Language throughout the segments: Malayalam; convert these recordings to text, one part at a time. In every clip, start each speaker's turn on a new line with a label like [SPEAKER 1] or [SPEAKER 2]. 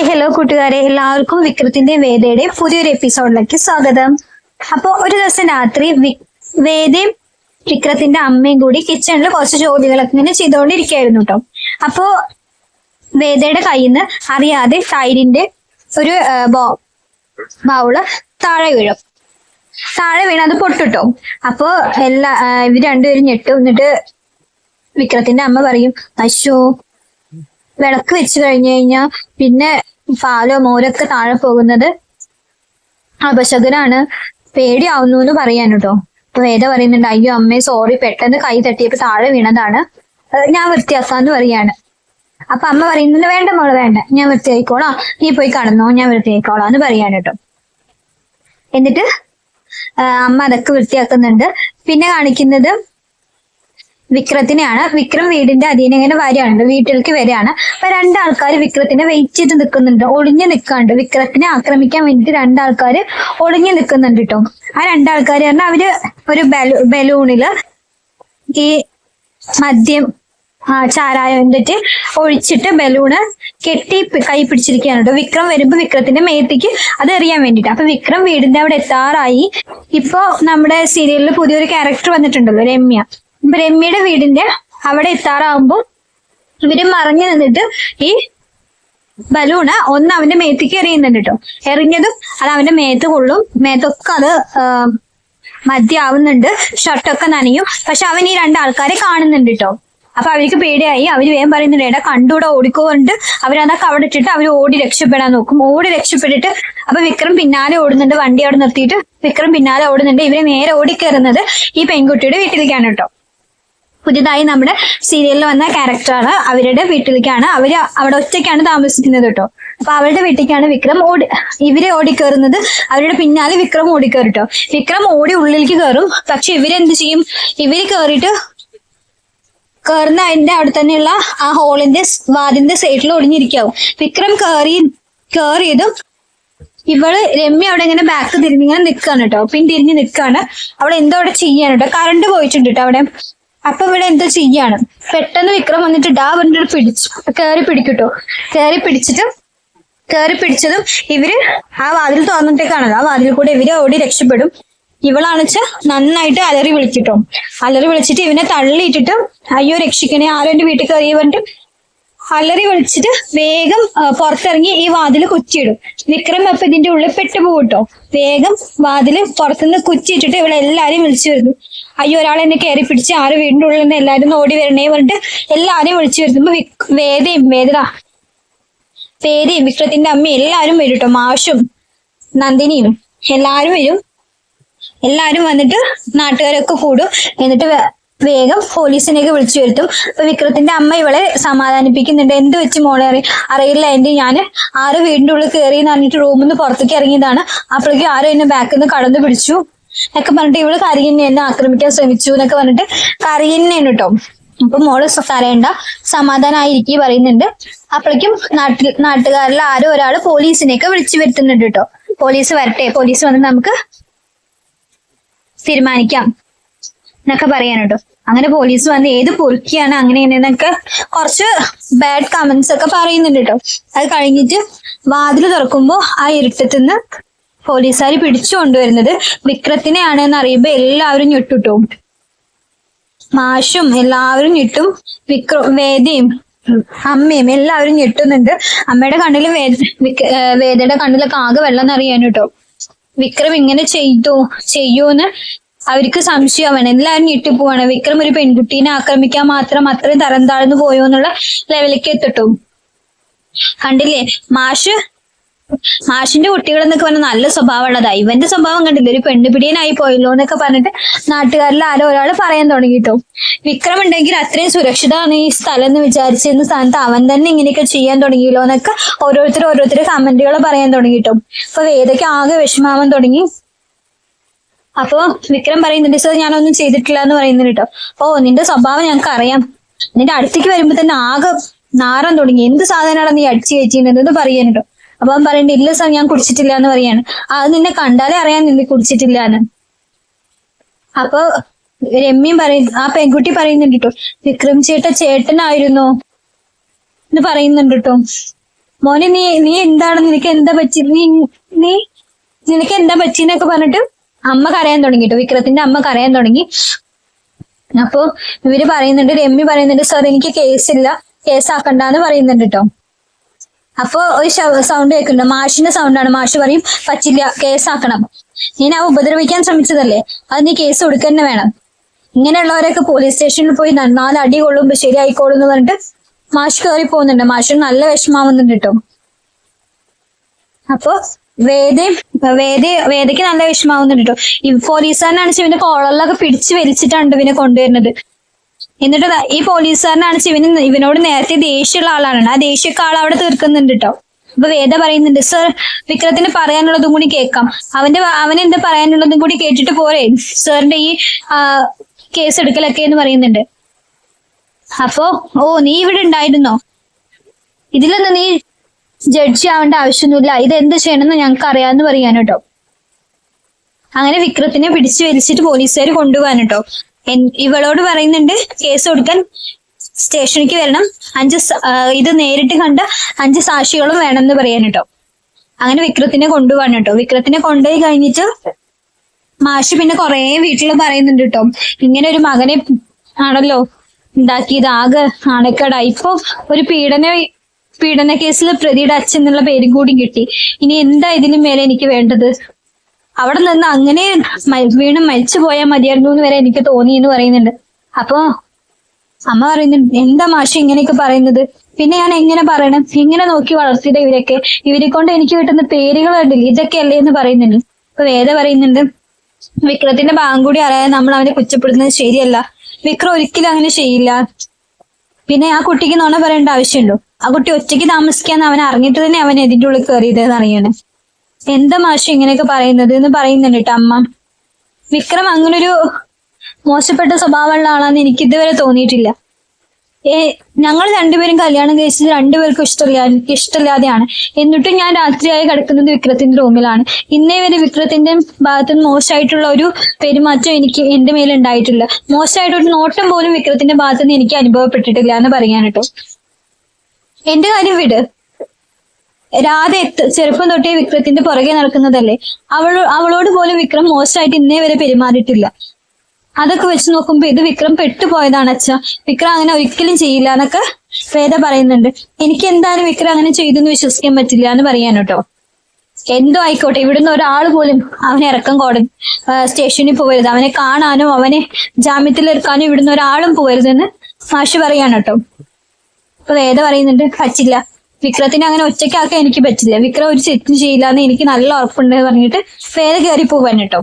[SPEAKER 1] ഹായ് ഹലോ കൂട്ടുകാരെ. എല്ലാവർക്കും വിക്രത്തിന്റെ വേദയുടെ പുതിയൊരു എപ്പിസോഡിലേക്ക് സ്വാഗതം. അപ്പോൾ ഒരു ദിവസം രാത്രി വേദയും വിക്രത്തിന്റെ അമ്മയും കൂടി കിച്ചണിൽ കുറച്ച് ജോലികളൊക്കെ ഇങ്ങനെ ചെയ്തുകൊണ്ടിരിക്കുകയായിരുന്നു കേട്ടോ അപ്പോ വേദയുടെ കയ്യിൽ നിന്ന് അറിയാതെ ടൈലിന്റെ ഒരു ബൗൾ താഴെ വീഴും. താഴെ വീണ് അത് പൊട്ടിട്ടോ. അപ്പോ എല്ലാ ഇവർ രണ്ടുപേരും ഞെട്ടും. എന്നിട്ട് വിക്രത്തിന്റെ അമ്മ പറയും അശോ വിളക്ക് വെച്ച് കഴിഞ്ഞു കഴിഞ്ഞാൽ പിന്നെ പാലോ മോരൊക്കെ താഴെ പോകുന്നത് അപശകനാണ്. പേടിയാവുന്നു എന്ന് പറയാൻ കേട്ടോ. അപ്പൊ വേദ പറയുന്നുണ്ട് അയ്യോ അമ്മേ സോറി പെട്ടെന്ന് കൈ തട്ടിയപ്പോ താഴെ വീണതാണ്. ഞാൻ വൃത്തിയാക്കാന്ന് പറയാണ്. അപ്പൊ അമ്മ പറയുന്നുണ്ട് വേണ്ട മോൾ വേണ്ട. ഞാൻ വൃത്തിയായിക്കോളാം. നീ പോയി കടന്നോ ഞാൻ വൃത്തിയായിക്കോളാം എന്ന് പറയാണ് കേട്ടോ. എന്നിട്ട് അമ്മ അതൊക്കെ വൃത്തിയാക്കുന്നുണ്ട്. പിന്നെ കാണിക്കുന്നത് വിക്രത്തിനെയാണ് വിക്രം വീടിന്റെ അധീനം ഇങ്ങനെ വരികയാണ് വീട്ടിലേക്ക് വരികയാണ്. അപ്പൊ രണ്ടാൾക്കാർ വിക്രത്തിനെ വെയിറ്റ് ചെയ്ത് നിൽക്കുന്നുണ്ട് ഒളിഞ്ഞു നിൽക്കാണ്ട്. വിക്രത്തിനെ ആക്രമിക്കാൻ വേണ്ടിട്ട് രണ്ടാൾക്കാർ ഒളിഞ്ഞു നിൽക്കുന്നുണ്ട് കേട്ടോ ആ രണ്ടാൾക്കാർ പറഞ്ഞാൽ അവർ ഒരു ബലൂ ബലൂണിൽ ഈ മദ്യം ആ ചാരായം എന്നിട്ട് ഒഴിച്ചിട്ട് ബലൂണ് കെട്ടി കൈ പിടിച്ചിരിക്കുകയാണ് കേട്ടോ വിക്രം വരുമ്പോ വിക്രത്തിന്റെ മേത്തേക്ക് അത് എറിയാൻ വേണ്ടിട്ട് അപ്പൊ വിക്രം വീടിന്റെ അവിടെ എത്താറായി. ഇപ്പൊ നമ്മുടെ സീരിയലിൽ പുതിയൊരു ക്യാരക്ടർ വന്നിട്ടുണ്ടല്ലോ രമ്യ. രമ്യയുടെ വീടിന്റെ അവിടെ എത്താറാവുമ്പോ ഇവർ മറഞ്ഞു നിന്നിട്ട് ഈ ബലൂണ് ഒന്ന് അവന്റെ മേത്തേക്ക് എറിയുന്നുണ്ട് കേട്ടോ. എറിഞ്ഞതും അത് അവന്റെ മേത്ത് കൊള്ളും. മേത്തൊക്കെ അത് മദ്യാവുന്നുണ്ട്. ഷർട്ടൊക്കെ നനയും. പക്ഷെ അവൻ ഈ രണ്ടാൾക്കാരെ കാണുന്നുണ്ട് കേട്ടോ. അപ്പൊ അവർക്ക് പേടിയായി. അവർ വേഗം പറയുന്നുണ്ട് എടാ കണ്ടൂടെ ഓടിക്കോണ്ട്. അവരതൊക്കെ അവിടെ ഇട്ടിട്ട് അവർ ഓടി രക്ഷപ്പെടാൻ നോക്കും. ഓടി രക്ഷപ്പെട്ടിട്ട് അപ്പൊ വിക്രം പിന്നാലെ ഓടുന്നുണ്ട്. വണ്ടി അവിടെ നിർത്തിയിട്ട് വിക്രം പിന്നാലെ ഓടുന്നുണ്ട്. ഇവരെ നേരെ ഓടിക്കയറുന്നത് ഈ പെൺകുട്ടിയുടെ വീട്ടിലേക്കാണ് കേട്ടോ. പുതിയതായി നമ്മുടെ സീരിയലിൽ വന്ന ക്യാരക്ടറാണ് അവരുടെ വീട്ടിലേക്കാണ്. അവർ അവിടെ ഒറ്റയ്ക്കാണ് താമസിക്കുന്നത് കേട്ടോ. അപ്പൊ അവരുടെ വീട്ടിലേക്കാണ് വിക്രം ഓടി ഇവർ ഓടിക്കേറുന്നത് അവരുടെ പിന്നാലെ വിക്രം ഓടിക്കേറും കേട്ടോ. വിക്രം ഓടി ഉള്ളിലേക്ക് കയറും പക്ഷെ ഇവരെന്ത് ചെയ്യും? ഇവർ കയറിയിട്ട് കയറുന്ന അതിന്റെ അവിടെ തന്നെയുള്ള ആ ഹോളിന്റെ വാതിന്റെ സൈഡിൽ ഒളിഞ്ഞിരിക്കാവും. വിക്രം കയറി കയറിയതും ഇവൾ രമ്യ അവിടെ ഇങ്ങനെ ബാക്ക് തിരിഞ്ഞിങ്ങനെ നിൽക്കാണ് കേട്ടോ. പിന്തിരിഞ്ഞ് നിൽക്കാണ് അവൾ എന്തോ അവിടെ കേട്ടോ. കറണ്ട് പോയിട്ടുണ്ട് കേട്ടോ അവിടെ. അപ്പൊ ഇവിടെ എന്തോ ചെയ്യാണ്. പെട്ടെന്ന് വിക്രം വന്നിട്ട് ഡാ പറഞ്ഞിട്ട് പിടിച്ചു. കയറി പിടിക്കട്ടോ. കയറി പിടിച്ചിട്ട് കയറി പിടിച്ചതും ഇവർ ആ വാതിൽ തുറന്നിട്ടേക്കാണല്ലോ ആ വാതിൽ കൂടെ ഇവർ ഓടി രക്ഷപ്പെടും. ഇവളാണെച്ച നന്നായിട്ട് അലറി വിളിച്ചിട്ടോ അലറി വിളിച്ചിട്ട് ഇവനെ തള്ളിയിട്ടിട്ട് അയ്യോ രക്ഷിക്കണേ ആരോ എന്റെ വീട്ടിൽ കയറി പറഞ്ഞിട്ട് അലറി വിളിച്ചിട്ട് വേഗം പുറത്തിറങ്ങി ഈ വാതിൽ കുറ്റിയിടും. വിക്രം അപ്പൊ ഇതിന്റെ ഉള്ളിൽ പെട്ടുപോകും വേഗം വാതിൽ പുറത്തുനിന്ന് കുറ്റിയിട്ടിട്ട് ഇവിടെ എല്ലാരെയും വിളിച്ചു വരുന്നു. അയ്യോ ഒരാൾ എന്നെ കയറി പിടിച്ച് ആറ് വീടിന്റെ ഉള്ളിൽ നിന്ന് എല്ലാരും ഓടി വരണേ പറഞ്ഞിട്ട് എല്ലാരെയും വിളിച്ചു വരുത്തുമ്പോ വേദയും വേദന വേദയും വിക്രത്തിന്റെ അമ്മയും എല്ലാരും വരും കേട്ടോ മാഷും നന്ദിനിയും എല്ലാരും വരും. എല്ലാരും വന്നിട്ട് നാട്ടുകാരൊക്കെ കൂടും. എന്നിട്ട് വേഗം പോലീസിനെയൊക്കെ വിളിച്ചു വരുത്തും. അപ്പൊ വിക്രത്തിന്റെ അമ്മ ഇവളെ സമാധാനിപ്പിക്കുന്നുണ്ട്. എന്ത് വെച്ച് മോളെ അറി അറിയില്ല. എന്റെ ഞാൻ ആറ് വീടിന്റെ ഉള്ളിൽ കയറി എന്ന് പറഞ്ഞിട്ട് റൂമിൽ നിന്ന് പുറത്തേക്ക് ഇറങ്ങിയതാണ്. അപ്പോഴേക്കും ആരും എന്നെ ബാക്കിൽ നിന്ന് കടന്നു പിടിച്ചു. എന്നൊക്കെ പറഞ്ഞിട്ട് ഇവൾ കരയുന്നെ എന്നെ ആക്രമിക്കാൻ ശ്രമിച്ചു എന്നൊക്കെ പറഞ്ഞിട്ട് കരയുന്നേണ് കേട്ടോ അപ്പൊ മോൾ കരയണ്ട. സമാധാനായിരിക്കും പറയുന്നുണ്ട്. അപ്പോഴേക്കും നാട്ടിൽ നാട്ടുകാരിൽ ആരോ ഒരാൾ പോലീസിനെയൊക്കെ വിളിച്ചു വരുത്തുന്നുണ്ട് കേട്ടോ പോലീസ് വരട്ടെ. പോലീസ് വന്ന് നമുക്ക് തീരുമാനിക്കാം. എന്നൊക്കെ പറയാനുണ്ടോ അങ്ങനെ പോലീസ് വന്ന് ഏത് പൊറുക്കിയാണ് അങ്ങനെ എന്നൊക്കെ കുറച്ച് ബാഡ് കമന്റ്സ് ഒക്കെ പറയുന്നുണ്ട് കേട്ടോ അത് കഴിഞ്ഞിട്ട് വാതിൽ തുറക്കുമ്പോൾ ആ ഇരുട്ടത്തുനിന്ന് പോലീസുകാർ പിടിച്ചു കൊണ്ടുവരുന്നത് വിക്രത്തിനെയാണ് എന്ന് അറിയുമ്പോ എല്ലാവരും ഞെട്ടുട്ടോ. മാഷും എല്ലാവരും ഞെട്ടും വിക്ര വേദയും അമ്മയും എല്ലാവരും ഞെട്ടുന്നുണ്ട്. അമ്മയുടെ കണ്ണിൽ വേദ വേദയുടെ കണ്ണിലൊക്കെ ആകെ വെള്ളം നിറയാൻ കേട്ടോ വിക്രം ഇങ്ങനെ ചെയ്തു ചെയ്യൂന്ന് അവർക്ക് സംശയമാണ് എല്ലാവരും ഞെട്ടിപ്പോവാണ് വിക്രം ഒരു പെൺകുട്ടീനെ ആക്രമിക്കാൻ മാത്രം അത്രയും തരം താഴ്ന്നു പോയോ എന്നുള്ള ലെവലിലേക്ക് എത്തിട്ടു. കണ്ടില്ലേ? മാഷ്? മാഷിന്റെ കുട്ടികൾ എന്നൊക്കെ പറഞ്ഞാൽ നല്ല സ്വഭാവമുള്ളതാ. ഇവന്റെ സ്വഭാവം കണ്ടില്ല? ഒരു പെണ്ണുപിടിയനായി പോയല്ലോ എന്നൊക്കെ പറഞ്ഞിട്ട് നാട്ടുകാരിൽ ആരോ ഒരാൾ പറയാൻ തുടങ്ങിട്ടോ. വിക്രം ഉണ്ടെങ്കിൽ അത്രയും സുരക്ഷിതമാണ് ഈ സ്ഥലം എന്ന് വിചാരിച്ചിരുന്ന സ്ഥാനത്ത് അവൻ തന്നെ ഇങ്ങനെയൊക്കെ ചെയ്യാൻ തുടങ്ങിയല്ലോ എന്നൊക്കെ ഓരോരുത്തർ ഓരോരുത്തർ കമന്റുകൾ പറയാൻ തുടങ്ങിട്ടോ. അപ്പൊ വേദയ്ക്ക് ആകെ വിഷമാവാൻ തുടങ്ങി. അപ്പൊ വിക്രം പറയുന്നുണ്ട് സർ ഞാനൊന്നും ചെയ്തിട്ടില്ല എന്ന് പറയുന്നുണ്ട് കേട്ടോ. ഓ നിന്റെ സ്വഭാവം ഞങ്ങൾക്ക് അറിയാം നിന്റെ അടുത്തേക്ക് വരുമ്പോ തന്നെ ആകെ നാറാൻ തുടങ്ങി. എന്ത് സാധനമാണ് നീ അടിച്ചു കയറ്റിയിരുന്നത്? എന്ന് പറയുന്നുണ്ടോ അപ്പൊ അവൻ പറയണ്ട ഇല്ല സാർ ഞാൻ കുടിച്ചിട്ടില്ല എന്ന് പറയാണ്. അത് നിന്നെ കണ്ടാലേ അറിയാൻ നിന്നെ കുടിച്ചിട്ടില്ല എന്ന് അപ്പൊ രമ്യം പറയും ആ പെൺകുട്ടി പറയുന്നുണ്ട് കേട്ടോ വിക്രം ചേട്ട ചേട്ടനായിരുന്നു? എന്ന് പറയുന്നുണ്ട് കേട്ടോ. മോനെ നീ നീ എന്താണ് നിനക്ക് എന്താ പറ്റി? നീ നീ നിനക്ക് എന്താ പറ്റിന്നൊക്കെ പറഞ്ഞിട്ട് അമ്മ കരയാൻ തുടങ്ങി കേട്ടോ വിക്രത്തിന്റെ അമ്മ കരയാൻ തുടങ്ങി. അപ്പോ ഇവർ പറയുന്നുണ്ട് രമ്യ പറയുന്നുണ്ട് സാർ എനിക്ക് കേസില്ല. കേസാക്കണ്ടെന്ന് പറയുന്നുണ്ട് കേട്ടോ അപ്പോ ഒരു സൗണ്ട് കേൾക്കുന്നുണ്ട്. മാഷിന്റെ സൗണ്ടാണ് മാഷ് പറയും പറ്റില്ല കേസാക്കണം. ഞാൻ ആ ഉപദ്രവിക്കാൻ ശ്രമിച്ചതല്ലേ? അത് നീ കേസ് കൊടുക്കന്നെ വേണം. ഇങ്ങനെയുള്ളവരൊക്കെ പോലീസ് സ്റ്റേഷനിൽ പോയി നാല് അടി കൊള്ളുമ്പോ ശരിയായിക്കോളും എന്ന് പറഞ്ഞിട്ട് മാഷ് കയറി പോകുന്നുണ്ട് മാഷിന് നല്ല വിഷമാവുന്നുണ്ട് കേട്ടോ അപ്പൊ വേദയും വേദ വേദയ്ക്ക് നല്ല വിഷമാവുന്നുണ്ട് കേട്ടോ ഈ പോലീസുകാരനാണ് ശിവന്റെ കോളറിലൊക്കെ പിടിച്ചു വലിച്ചിട്ടാണ് ഇവനെ കൊണ്ടുവരുന്നത്. എന്നിട്ട് ഈ പോലീസുകാരനാണ് ശിവന് ഇവനോട് നേരത്തെ ദേഷ്യമുള്ള ആളാണ്. ആ ദേഷ്യമൊക്കെ ആൾ അവിടെ തീർക്കുന്നുണ്ട് കേട്ടോ അപ്പൊ വേദ പറയുന്നുണ്ട് സർ വിക്രത്തിന് പറയാനുള്ളതും കൂടി കേൾക്കാം. അവന്റെ അവൻ എന്താ പറയാനുള്ളതും കൂടി കേട്ടിട്ട് പോരെ. സാറിന്റെ ഈ കേസ് എടുക്കലൊക്കെ എന്ന് പറയുന്നുണ്ട്. അപ്പോ ഓ നീ ഇവിടെ ഉണ്ടായിരുന്നോ? ഇതിലൊന്നും നീ ജഡ്ജി ആവേണ്ട ആവശ്യമൊന്നുമില്ല. ഇത് എന്ത് ചെയ്യണമെന്ന് ഞങ്ങൾക്ക് അറിയാമെന്ന് പറയാൻ കേട്ടോ അങ്ങനെ വിക്രത്തിനെ പിടിച്ചു വലിച്ചിട്ട് പോലീസുകാർ കൊണ്ടുപോകാൻ കേട്ടോ ഇവളോട് പറയുന്നുണ്ട് കേസ് കൊടുക്കാൻ സ്റ്റേഷനിലേക്ക് വരണം. അഞ്ച് ഇത് നേരിട്ട് കണ്ട അഞ്ച് സാക്ഷികളും വേണമെന്ന് പറയാൻ കേട്ടോ അങ്ങനെ വിക്രത്തിനെ കൊണ്ടുപോകാൻ കേട്ടോ വിക്രത്തിനെ കൊണ്ടുപോയി കഴിഞ്ഞിട്ട് മാഷി പിന്നെ കൊറേ വീട്ടിൽ പറയുന്നുണ്ട് കേട്ടോ ഇങ്ങനെ ഒരു മകനെ ആണല്ലോ ഉണ്ടാക്കിയത്. ആകെ അണക്കട ഇപ്പൊ ഒരു പീഡന പീഡന കേസിൽ പ്രതിയുടെ അച്ഛൻ എന്നുള്ള പേരും കൂടി കിട്ടി. ഇനി എന്താ ഇതിനും മേലെ എനിക്ക് വേണ്ടത്? അവിടെ നിന്ന് അങ്ങനെ വീണ് മരിച്ചു പോയാൽ മതിയായിരുന്നു എന്ന് വരെ എനിക്ക് തോന്നി എന്ന് പറയുന്നുണ്ട്. അപ്പോ അമ്മ പറയുന്നുണ്ട് എന്താ മാഷി ഇങ്ങനെയൊക്കെ പറയുന്നത്? പിന്നെ ഞാൻ എങ്ങനെ പറയണം? ഇങ്ങനെ നോക്കി വളർത്തിയത് ഇവരൊക്കെ. ഇവരെ കൊണ്ട് എനിക്ക് കിട്ടുന്ന പേരുകൾ ഉണ്ടല്ലോ ഇതൊക്കെ അല്ലേ എന്ന് പറയുന്നുണ്ട്. ഇപ്പൊ വേദ പറയുന്നുണ്ട് വിക്രത്തിന്റെ ഭാഗം കൂടി അറിയാതെ നമ്മൾ അവനെ കുറ്റപ്പെടുത്തുന്നത് ശരിയല്ല. വിക്രം ഒരിക്കലും അങ്ങനെ ചെയ്യില്ല. പിന്നെ ആ കുട്ടിക്ക് നുണ പറയേണ്ട ആവശ്യമുണ്ടോ? ആ കുട്ടി ഒറ്റയ്ക്ക് താമസിക്കാന്ന് അവൻ അറിഞ്ഞിട്ട് തന്നെ അവൻ എതിന്റെ ഉള്ളിൽ കയറിയത് എന്നറിയണേ എന്താ മാഷ ഇങ്ങനെയൊക്കെ പറയുന്നത് എന്ന് പറയുന്നുണ്ട് കേട്ടോ അമ്മ. വിക്രം അങ്ങനൊരു മോശപ്പെട്ട സ്വഭാവമുള്ള ആളാന്ന് എനിക്ക് ഇതുവരെ തോന്നിയിട്ടില്ല. ഏ ഞങ്ങൾ രണ്ടുപേരും കല്യാണം കഴിച്ചത് രണ്ടുപേർക്കും ഇഷ്ടമില്ല ഇഷ്ടമില്ലാതെയാണ്. എന്നിട്ടും ഞാൻ രാത്രിയായി കിടക്കുന്നത് വിക്രത്തിന്റെ റൂമിലാണ്. ഇന്നേ വരെ വിക്രത്തിന്റെ ഭാഗത്ത് മോശമായിട്ടുള്ള ഒരു പെരുമാറ്റം എനിക്ക് എന്റെ മേലുണ്ടായിട്ടില്ല. മോശമായിട്ടൊരു നോട്ടം പോലും വിക്രത്തിന്റെ ഭാഗത്ത് നിന്ന് എനിക്ക് അനുഭവപ്പെട്ടിട്ടില്ല എന്ന് പറയാൻ കേട്ടോ. എന്റെ കാര്യം വിട്. രാധ ചെറുപ്പം തൊട്ടേ വിക്രത്തിന്റെ പുറകെ നടക്കുന്നതല്ലേ? അവൾ അവളോട് പോലും വിക്രം മോശമായിട്ട് ഇന്നേ വരെ പെരുമാറിയിട്ടില്ല. അതൊക്കെ വെച്ച് നോക്കുമ്പോ ഇത് വിക്രം പെട്ടുപോയതാണ് അച്ഛ. വിക്രം അങ്ങനെ ഒരിക്കലും ചെയ്യില്ല എന്നൊക്കെ വേദ പറയുന്നുണ്ട്. എനിക്ക് എന്തായാലും വിക്രം അങ്ങനെ ചെയ്തെന്ന് വിശ്വസിക്കാൻ പറ്റില്ല എന്ന് പറയാൻ കേട്ടോ എന്തോ ആയിക്കോട്ടെ ഇവിടുന്ന് ഒരാൾ പോലും അവനെ ഇറക്കം കോടതി സ്റ്റേഷനിൽ പോകരുത്. അവനെ കാണാനും അവനെ ജാമ്യത്തിൽ ഇറക്കാനും ഇവിടുന്ന് ഒരാളും പോകരുതെന്ന് മാഷ് പറയാണ് കേട്ടോ അപ്പൊ വേദ പറയുന്നുണ്ട് പറ്റില്ല. വിക്രത്തിനെ അങ്ങനെ ഒറ്റയ്ക്കാക്കാൻ എനിക്ക് പറ്റില്ല. വിക്രം ഒരു തെറ്റും ചെയ്യില്ല എന്ന് എനിക്ക് നല്ല ഉറപ്പുണ്ട് പറഞ്ഞിട്ട് വേദ കയറി പോവാൻ കേട്ടോ.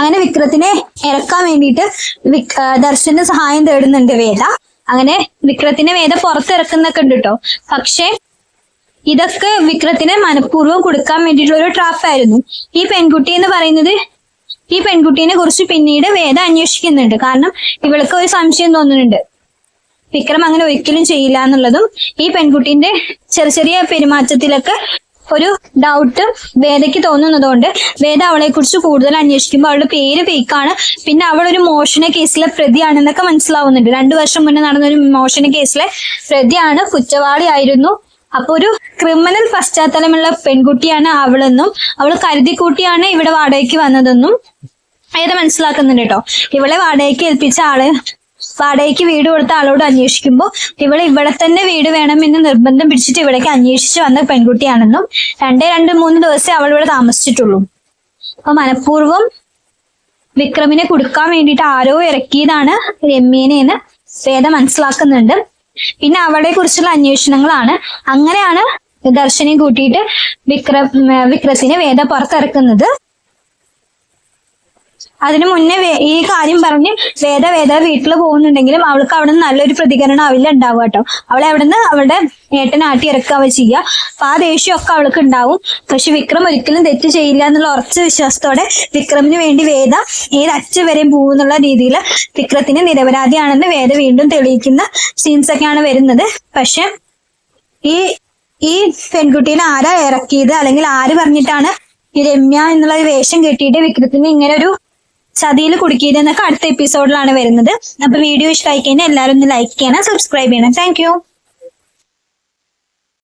[SPEAKER 1] അങ്ങനെ വിക്രത്തിനെ ഇറക്കാൻ വേണ്ടിയിട്ട് ദർശന്റെ സഹായം തേടുന്നുണ്ട് വേദ. അങ്ങനെ വിക്രത്തിനെ വേദ പുറത്തിറക്കുന്നൊക്കെ ഉണ്ട് കേട്ടോ. പക്ഷേ ഇതൊക്കെ വിക്രത്തിനെ മനഃപൂർവം കൊടുക്കാൻ വേണ്ടിയിട്ടുള്ള ഒരു ട്രാപ്പായിരുന്നു ഈ പെൺകുട്ടി എന്ന് പറയുന്നത് ഈ പെൺകുട്ടീനെ കുറിച്ച് പിന്നീട് വേദ അന്വേഷിക്കുന്നുണ്ട്. കാരണം ഇവൾക്ക് ഒരു സംശയം തോന്നുന്നുണ്ട്. വിക്രം അങ്ങനെ ഒരിക്കലും ചെയ്യില്ല എന്നുള്ളതും ഈ പെൺകുട്ടിന്റെ ചെറിയ ചെറിയ പെരുമാറ്റത്തിലൊക്കെ ഒരു ഡൗട്ട് വേദയ്ക്ക് തോന്നുന്നതുകൊണ്ട് വേദ അവളെ കുറിച്ച് കൂടുതൽ അന്വേഷിക്കുമ്പോൾ അവളുടെ പേര് ഫേക്കാണ് പിന്നെ അവൾ ഒരു മോഷണ കേസിലെ പ്രതിയാണെന്നൊക്കെ മനസ്സിലാവുന്നുണ്ട്. രണ്ടു വർഷം മുന്നേ നടന്ന ഒരു മോഷണ കേസിലെ പ്രതിയാണ് കുറ്റവാളിയായിരുന്നു. അപ്പൊ ഒരു ക്രിമിനൽ പശ്ചാത്തലമുള്ള പെൺകുട്ടിയാണ് അവളെന്നും അവൾ കരുതിക്കൂട്ടിയാണ് ഇവിടെ വാടകയ്ക്ക് വന്നതെന്നും ഏത് മനസ്സിലാക്കുന്നുണ്ട് കേട്ടോ. ഇവളെ വാടകയ്ക്ക് ഏൽപ്പിച്ച ആൾ വാടകയ്ക്ക് വീട് കൊടുത്ത ആളോട് അന്വേഷിക്കുമ്പോൾ ഇവൾ ഇവിടെ തന്നെ വീട് വേണമെന്ന് നിർബന്ധം പിടിച്ചിട്ട് ഇവിടേക്ക് അന്വേഷിച്ച് വന്ന പെൺകുട്ടിയാണെന്നും രണ്ടേ രണ്ട് മൂന്ന് ദിവസം അവൾ ഇവിടെ താമസിച്ചിട്ടുള്ളൂ. അപ്പൊ മനഃപൂർവം വിക്രമിനെ കൊടുക്കാൻ വേണ്ടിയിട്ട് ആരോ ഇറക്കിയതാണ് രമ്യനെ എന്ന് വേദ മനസ്സിലാക്കുന്നുണ്ട്. പിന്നെ അവളെ കുറിച്ചുള്ള അന്വേഷണങ്ങളാണ്. അങ്ങനെയാണ് ദർശനം കൂട്ടിയിട്ട് വിക്രം വിക്രസിനെ വേദ പുറത്തിറക്കുന്നത്. അതിനു മുന്നേ ഈ കാര്യം പറഞ്ഞ് വേദ വേദ വീട്ടിൽ പോകുന്നുണ്ടെങ്കിലും അവൾക്ക് അവിടെ നിന്ന് നല്ലൊരു പ്രതികരണം ആവില്ല ഉണ്ടാവുക കേട്ടോ. അവളെ അവിടെ നിന്ന് അവളുടെ ഏട്ടൻ ആട്ടി ഇറക്കുക ചെയ്യുക. അപ്പൊ ആ ദേഷ്യമൊക്കെ അവൾക്ക് ഉണ്ടാവും. പക്ഷെ വിക്രം ഒരിക്കലും തെറ്റ് ചെയ്യില്ല എന്നുള്ള ഉറച്ച വിശ്വാസത്തോടെ വിക്രമിന് വേണ്ടി വേദ ഏത് അച്ഛ വരെയും പോകുന്നുള്ള രീതിയിൽ വിക്രത്തിന് നിരപരാധിയാണെന്ന് വേദ വീണ്ടും തെളിയിക്കുന്ന സീൻസ് ഒക്കെയാണ് വരുന്നത്. പക്ഷെ ഈ ഈ പെൺകുട്ടീനെ ആരാ ഇറക്കിയത്? അല്ലെങ്കിൽ ആര് പറഞ്ഞിട്ടാണ് ഈ രമ്യ എന്നുള്ള വേഷം കെട്ടിയിട്ട് വിക്രത്തിന് ഇങ്ങനെ ഒരു ചതിയിൽ കുടുക്കിയതെന്നൊക്കെ അടുത്ത എപ്പിസോഡിലാണ് വരുന്നത്. അപ്പൊ വീഡിയോ ഇഷ്ടമായി കഴിഞ്ഞാൽ എല്ലാവരും ഒന്ന് ലൈക്ക് ചെയ്യണം സബ്സ്ക്രൈബ് ചെയ്യണം. താങ്ക്